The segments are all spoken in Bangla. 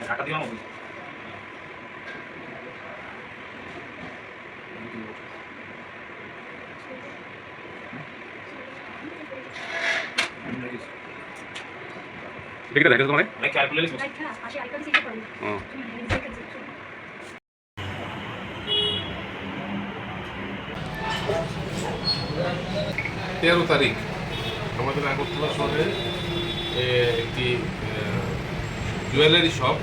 ঢাকা দিলাম ওই দেখো তোমার। লাইক ক্যালকুলেট লাইক হ্যাঁ আইকন সিলেক্ট করুন ও তেরো তারিখ। আমাদের আগরতলা শহরে একটি জুয়েলারি শপ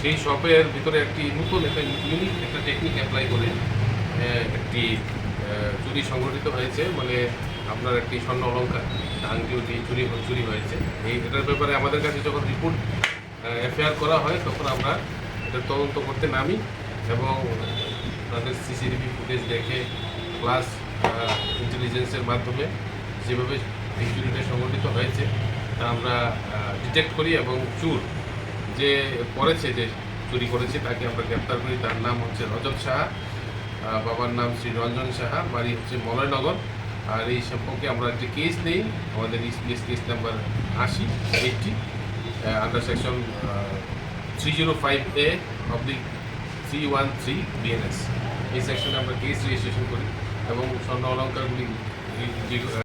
সেই শপের ভিতরে একটি নতুন একটা ইউনিক একটা টেকনিক অ্যাপ্লাই করে একটি চুরি সংঘটিত হয়েছে। মানে আপনার একটি স্বর্ণ অলঙ্কার আংটিওটি চুরি চুরি হয়েছে। এই, এটার ব্যাপারে আমাদের কাছে যখন রিপোর্ট এফআইআর করা হয়, তখন আমরা এটা তদন্ত করতে নামি এবং তাদের সিসিটিভি ফুটেজ দেখে প্লাস ইন্টেলিজেন্সের মাধ্যমে যেভাবে চুরিটা সংগঠিত হয়েছে, তা আমরা ডিটেক্ট করি এবং চুর যে করেছে, যে চুরি করেছে, তাকে আমরা গ্রেপ্তার করি। তার নাম হচ্ছে রজত সাহা বাবার নাম শ্রী রঞ্জন সাহা, বাড়ি হচ্ছে মলয়নগর। আর এই সম্পর্কে আমরা একটি কেস নেই, আমাদের ইসপিএস কেস নাম্বার আশি eighty under section three zero five A oblique three one three BNS এই সেকশনে আমরা কেস রেজিস্ট্রেশন করি। এবং স্বর্ণ অলঙ্কারগুলি